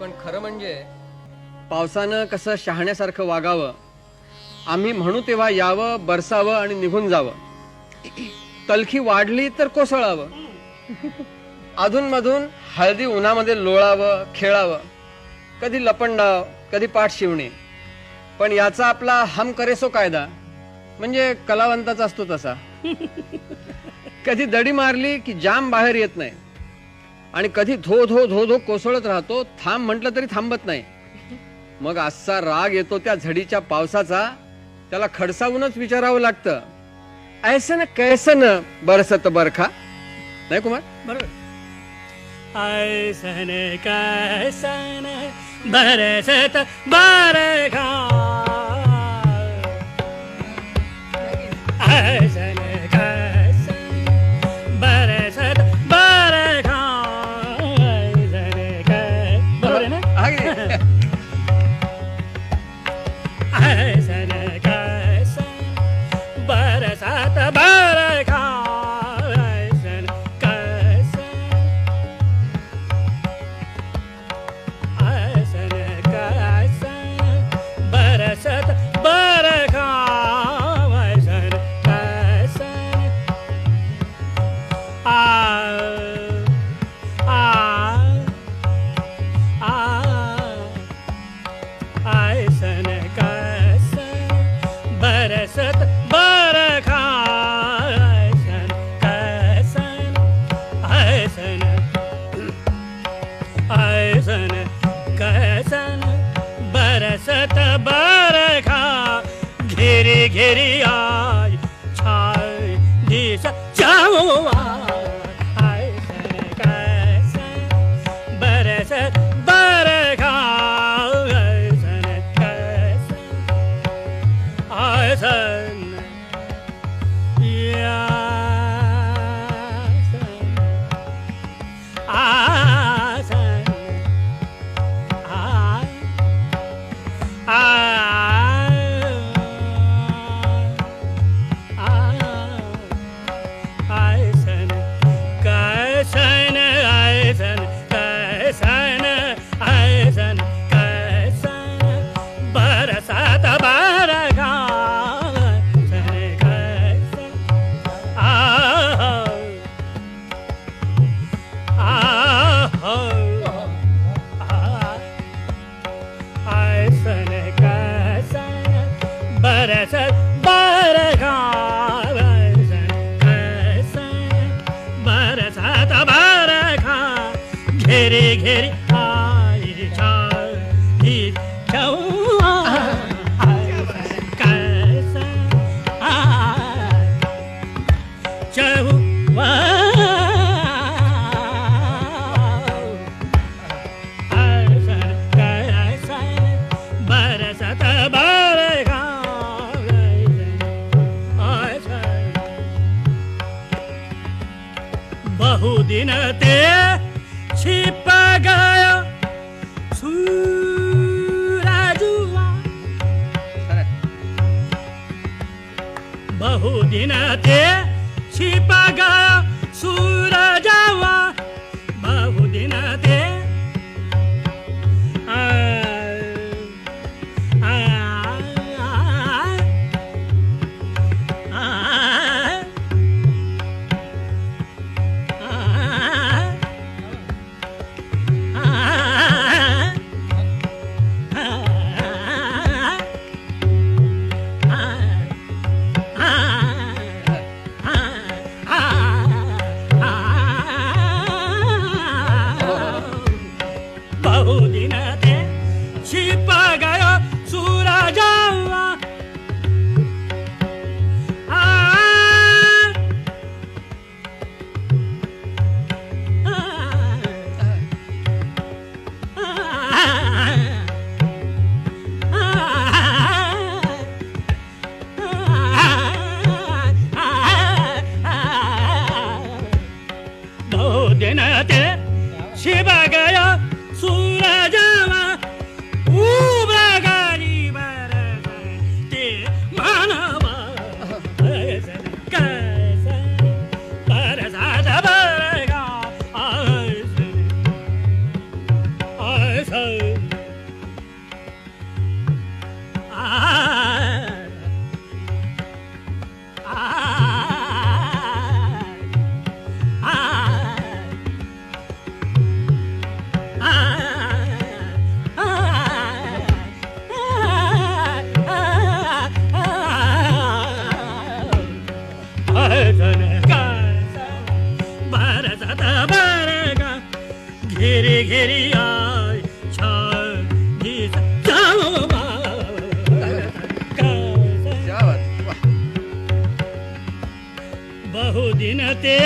पण खरं म्हणजे पावसानं कसं शहाण्यासारखं वागावं आम्ही म्हणू तेव्हा यावं बरसावं आणि निघून जावं. तलखी वाढली तर कोसळावं. अधूनमधून हळदी उन्हामध्ये लोळावं खेळावं. कधी लपंडाव कधी पाठ शिवणे. पण याचा आपला हम करेसो कायदा. म्हणजे कलावंताचा असतो तसा. कधी दडी मारली की जाम बाहेर येत नाही. आणि कधी धो धो धो धो कोसळत राहतो थांब म्हटलं तरी थांबत नाही. मग असा राग येतो त्या झडीच्या पावसाचा त्याला खडसावूनच विचारावं लागतं. ऐसन कैसन बरसत बरखा. नाही कुमार? बरोबर. ऐसन कैसन बरसत बरखा. सत बरखा घेरे घेरे आय छाय दी समुवाय सन करस बरघा आय सन बरसात बरखा बरसत बरखा ऐसन कैसन घेरी घेरी आई छा बहुदिन ते